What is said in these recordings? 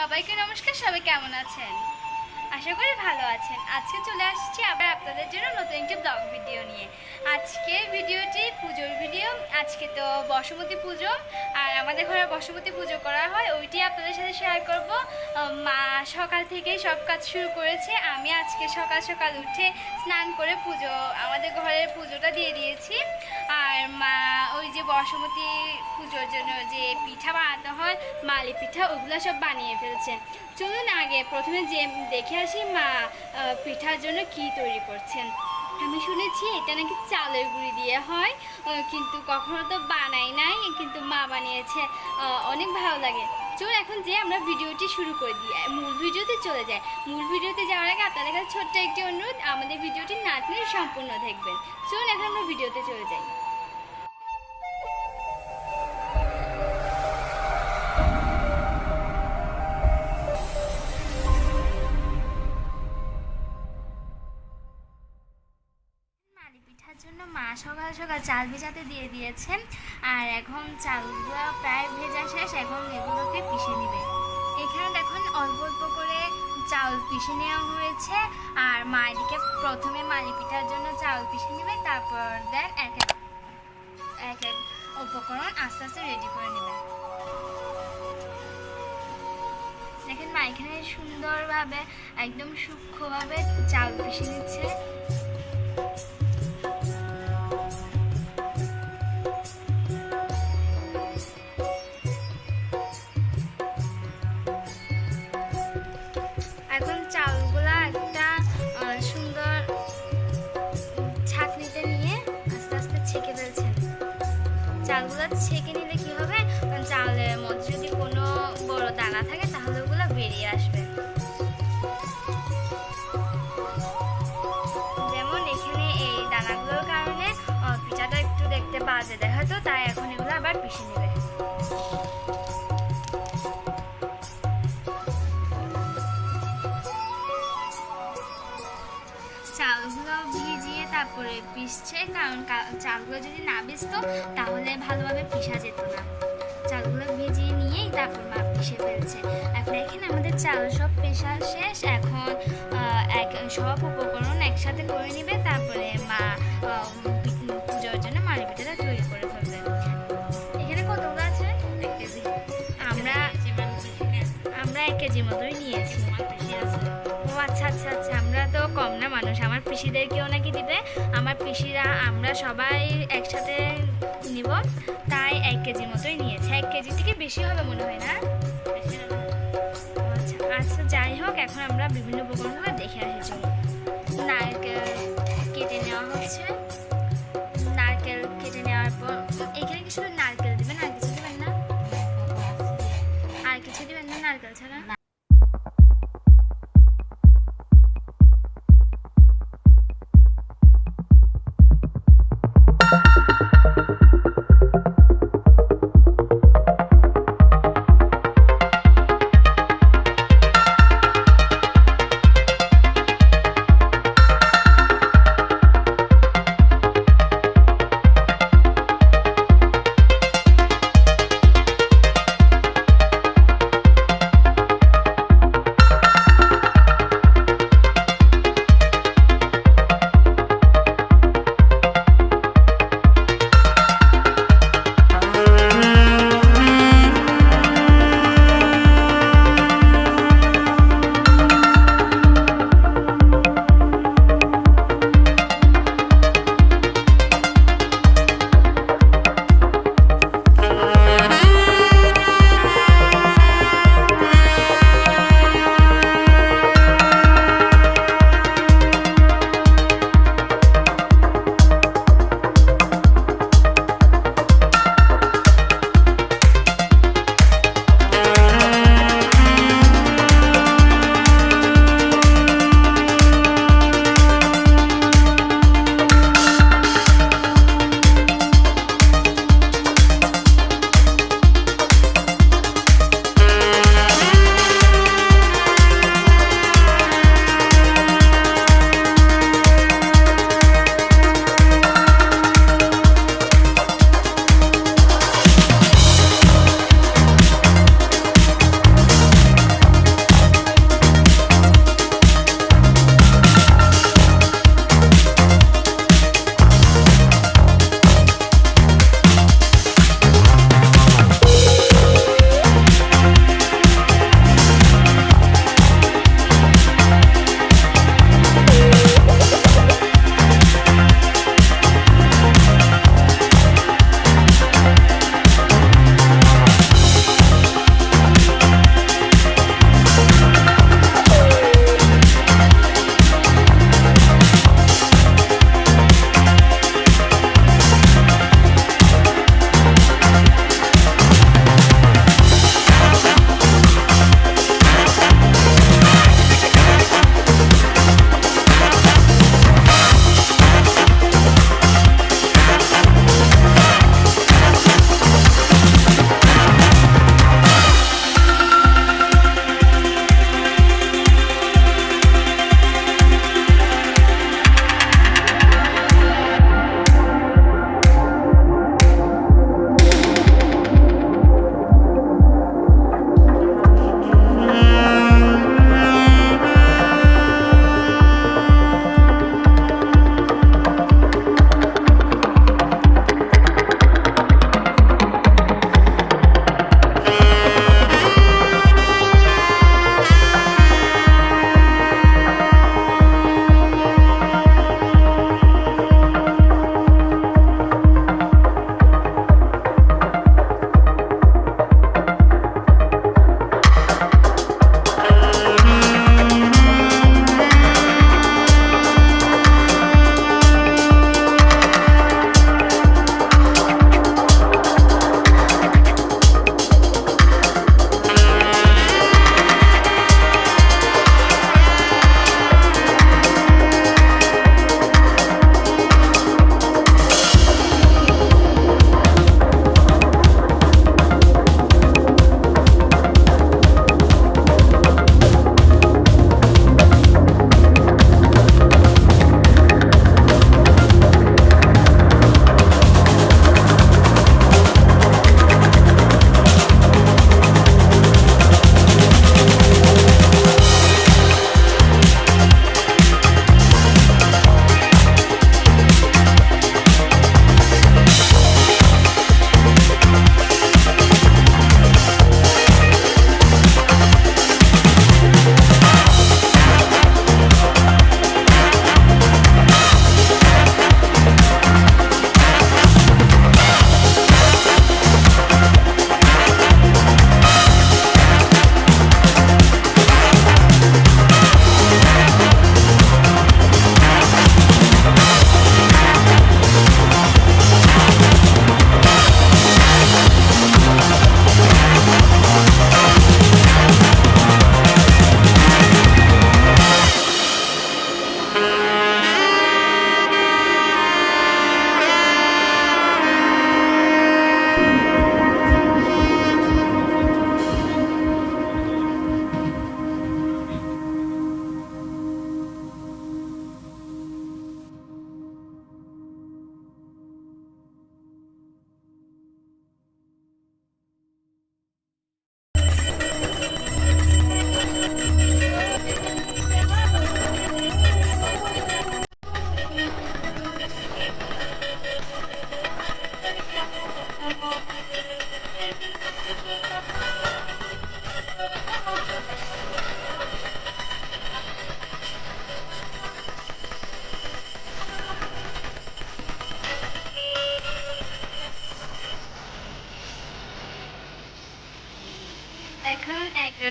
সবাইকে নমস্কার, সবাই কেমন আছেন? আশা করি ভালো আছেন। আজকে চলে আসছি আবার আপনাদের জন্য নতুন একটি ব্লগ ভিডিও নিয়ে। আজকে ভিডিওটি পুজোর ভিডিও আজকে তো বসুমতী পুজো, আর আমাদের ঘরে বসুমতী পুজো করা হয়, ওইটি আপনাদের সাথে শেয়ার করব। মা সকাল থেকেই সব কাজ শুরু করেছে, আমি আজকে সকাল সকাল উঠে স্নান করে পুজো আমাদের ঘরের পুজোটা দিয়ে দিয়েছি। আর মা, ওই যে বসমতী পুজোর জন্য যে পিঠা বানাতে হয় মালি পিঠা, ওগুলো সব বানিয়ে ফেলছে। চলুন আগে প্রথমে যে দেখে আসি মা পিঠার জন্য কি তৈরি করছেন। আমি শুনেছি এটা নাকি চালের গুঁড়ি দিয়ে হয় কিন্তু কখনো তো বানাই নাই, কিন্তু মা বানিয়েছে অনেক ভালো লাগে। চল এখন যে আমরা ভিডিওটি শুরু করে দিই। মূল ভিডিওতে চলে যায় মূল ভিডিওতে যাওয়ার আগে আপনাদের কাছে ছোট্ট একটি অনুরোধ, আমাদের ভিডিওটি না সম্পূর্ণ দেখবেন। চলুন এখন আমরা ভিডিওতে চলে যাই। পিঠার জন্য মা সকাল সকাল চাল ভেজাতে দিয়ে দিয়েছেন। আর এখন চালগুলো প্রায় ভেজা শেষ, এখন এগুলোকে পিষে নেবে। এখানে দেখুন, অল্প অল্প করে চাল পিষে নেওয়া হয়েছে। আর মা এদিকে প্রথমে মালি পিঠার জন্য চাল পিষে নেবে, তারপর দেন এক এক এক এক উপকরণ আস্তে আস্তে রেডি করে নেবে। দেখেন মা, এখানে সুন্দরভাবে, একদম সূক্ষ্মভাবে চাল পিষে নিচ্ছে। তাই এখন এগুলো আবার পিষে নেবে। চালগুলো ভিজিয়ে তারপরে পিসছে কারণ চালগুলো যদি না তাহলে ভালোভাবে পিসা যেত না। চালগুলো ভিজিয়ে নিয়েই তারপর মা পিষে ফেলছে। এখন এখানে আমাদের চাল সব পেশা শেষ, এখন এক, সব উপকরণ একসাথে করে নেবে, তারপরে মা পুজোর জন্য মারি পিসিদেরকেও নাকি দিবে। আমার পিসিরা, আমরা সবাই একসাথে নিব। তাই এক কেজি মতোই নিয়েছে। এক কেজি থেকে বেশি হবে মনে হয় না? আচ্ছা আচ্ছা যাই হোক, এখন আমরা বিভিন্ন উপকরণগুলো দেখে আসি। নারকেল কেটে নেওয়া হচ্ছে। নারকেল কেটে নেওয়ার পর, এখানে কি শুধু নারকেল দেবেন? আর কিছু দেবেন না? আর কিছু দিবেন না নারকেল ছাড়া?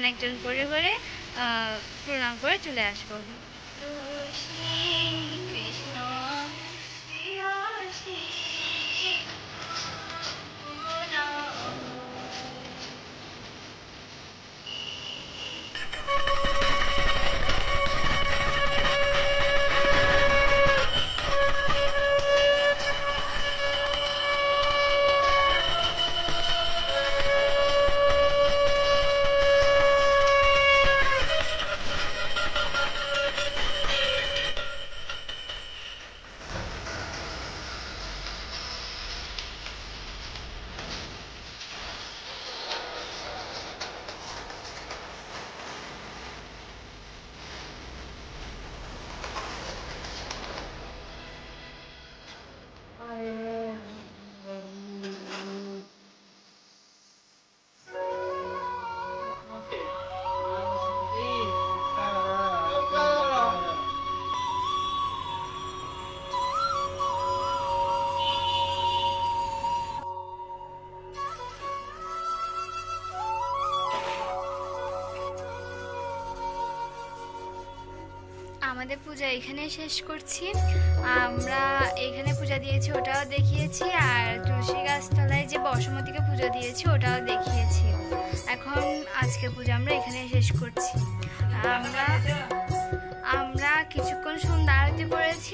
একজন করে করে প্রণাম করে চলে আসব। আমাদের পূজা এখানে শেষ করছি। আমরা এখানে পূজা দিয়েছি, ওটাও দেখিয়েছি, আর তুলসী গাছতলায় যে বসমতিকে পূজা দিয়েছি, ওটাও দেখিয়েছি। এখন আজকে পূজা আমরা এখানে শেষ করছি। আমরা আমরা কিছুক্ষণ সন্ধ্যা আরতি করেছি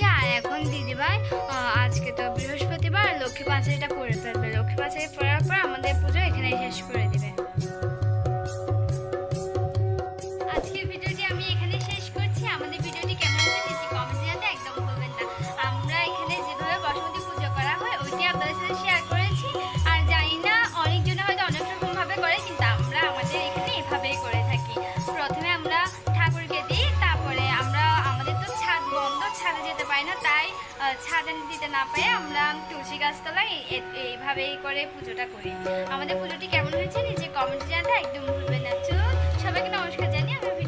না পেয়ে আমরা তুলসী গাছতলায় এইভাবেই করে পুজোটা করি। আমাদের পুজোটি কেমন হয়েছে? নিজে কমেন্ট জানাতে একদম ভুলবেন না। চলুন সবাইকে নমস্কার জানিয়ে এখানে